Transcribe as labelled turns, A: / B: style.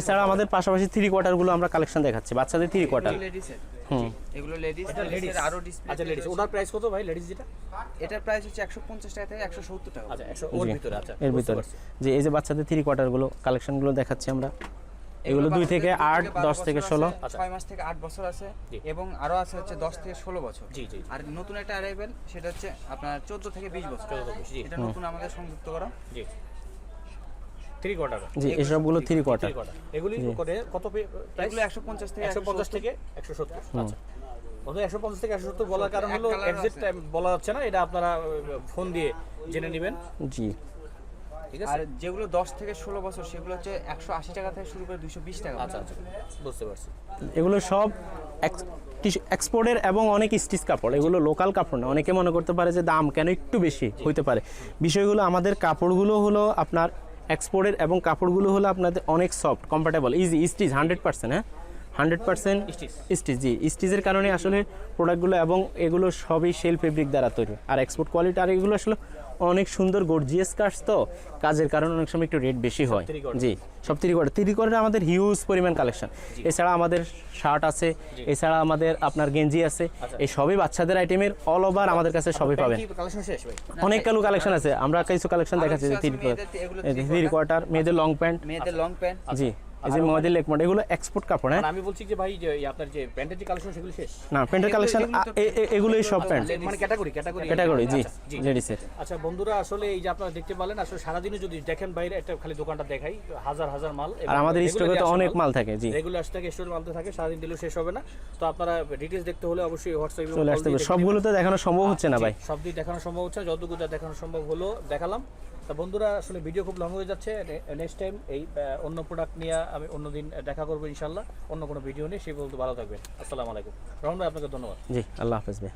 A: এছাড়া আমাদের পাশাপাশি থ্রি কোয়ার্টারগুলো আমরা কালেকশন দেখাচ্ছি বাচ্চাদের থ্রি কোয়ার্টার হুম।
B: এগুলো লেডিস
C: এটা
B: আরও ডিসপ্লে
C: আচ্ছা লেডিস ওটার প্রাইস কত ভাই লেডিস যেটা?
B: এটার প্রাইস হচ্ছে একশো পঞ্চাশ টাকা থেকে একশো সত্তর টাকা
C: আচ্ছা একশো ওর ভিতরে আচ্ছা
A: এর ভিতরে। যে এই যে বাচ্চাদের থ্রি কোয়ার্টারগুলো কালেকশনগুলো দেখাচ্ছি আমরা। এগুলো দুই থেকে আট দশ থেকে ষোলো।
B: ছয় মাস থেকে আট বছর আছে এবং আরও আছে হচ্ছে দশ থেকে ষোলো বছর।
C: জি জি।
B: আর নতুন একটা অ্যারাইভেল সেটা হচ্ছে আপনার চোদ্দ থেকে বিশ বছর।
C: 14 থেকে 20 জি।
B: এটা নতুন আমাদের সংযুক্ত করা।
C: জি। থ্রি কোয়ার্টার
A: জি এসবগুলো থ্রি কোয়ার্টার
C: থ্রি কোয়ার্টার এগুলি করে কত প্রাইস?
B: এগুলো একশো পঞ্চাশ থেকে
C: একশো পঞ্চাশ
B: 170
C: থেকে একশো সত্তর। আচ্ছা। বন্ধু একশো পঞ্চাশ থেকে একশো সত্তর বলার কারণ হলো এক্সাক্ট
B: আছে।
C: বলা যাচ্ছে না এটা আপনারা ফোন দিয়ে জেনে নেবেন।
A: জি।
B: আর যেগুলো দশ থেকে ষোলো বছর সেগুলো হচ্ছে একশো আশি টাকা থেকে শুরু করে দুশো বিশ টাকা
C: আচ্ছা আচ্ছা। বুঝতে পারছি।
A: এগুলো সব এক্সপোর্টের এবং অনেক স্টিচ কাপড়। এগুলো লোকাল কাপড় না। অনেকে মনে করতে পারে যে দাম কেন একটু বেশি হইতে পারে। বিষয়গুলো আমাদের কাপড়গুলো হলো আপনার এক্সপোর্টের এবং কাপড়গুলো হলো আপনাদের অনেক soft comfortable easy stitch hundred percent হ্যাঁ? হান্ড্রেড পার্সেন্ট
C: স্টিজ
A: স্টিচ জি স্টিজের কারণে আসলে প্রোডাক্টগুলো এবং এগুলো সবই সেল ফেব্রিক দ্বারা তৈরি। আর এক্সপোর্ট কোয়ালিটি আর এগুলো আসলে অনেক সুন্দর গর্জিয়াস কাজ তো। কাজের কারণে অনেক সময় একটু রেট বেশি হয়। জি সব তিরি কোয়ার্টার তিরি কোয়ার্টারে আমাদের হিউজ পরিমাণ কালেকশন এছাড়া আমাদের শার্ট আছে এছাড়া আমাদের আপনার গেঞ্জি আছে।
C: আচ্ছা।
A: এই সবই বাচ্চাদের আইটেমের অল ওভার আমাদের কাছে সবই পাবেন। অনেক কালু কালেকশন আছে। আমরা কিছু কালেকশন দেখাচ্ছি থ্রি কোয়ার্টার মেয়েদের লং প্যান্ট
B: মেয়েদের লং প্যান্ট
A: জি। এই যে মেয়েদের লেগ এগুলো এক্সপোর্ট কাপড় হ্যাঁ?
C: আমি বলছি যে ভাই যে আপনার যে প্যান্টের যে কালেকশন সেগুলো শেষ।
A: না প্যান্টের কালেকশন এগুলোই সব প্যান্ট
C: মানে ক্যাটাগরি ক্যাটাগরি
A: ক্যাটাগরি জি
C: জি।
A: লেডিসের
C: আচ্ছা বন্ধুরা আসলে এই যে আপনারা দেখতে পেলেন আসলে যদি দেখেন বাইরে একটা খালি দোকানটা দেখাই হাজার হাজার মাল
A: আর আমাদের স্টকে তো অনেক মাল। থাকে জি।
C: রেগুলার থেকে স্টোর মালতে থাকে সারাদিন দিলেও শেষ হবে না। তো আপনারা দেখতে হলে অবশ্যই হোয়াটসঅ্যাপে
A: চলে আসতে হবে। সবগুলো তো দেখানো সম্ভব হচ্ছে না ভাই।
C: সব দেখানো সম্ভব হচ্ছে যতটুকু দেখানো সম্ভব হলো দেখালাম। তা বন্ধুরা, আসলে ভিডিও খুব লং হয়ে যাচ্ছে। নেক্সট টাইম এই অন্য প্রোডাক্ট নিয়ে আমি অন্যদিন দেখা করব ইনশাল্লাহ অন্য কোনো ভিডিও নিয়ে, সেই বলতে ভালো থাকবেন। আসসালামু আলাইকুম। রহমান ভাই, আপনাকে ধন্যবাদ।
A: জি, আল্লাহ হাফেজ ভাই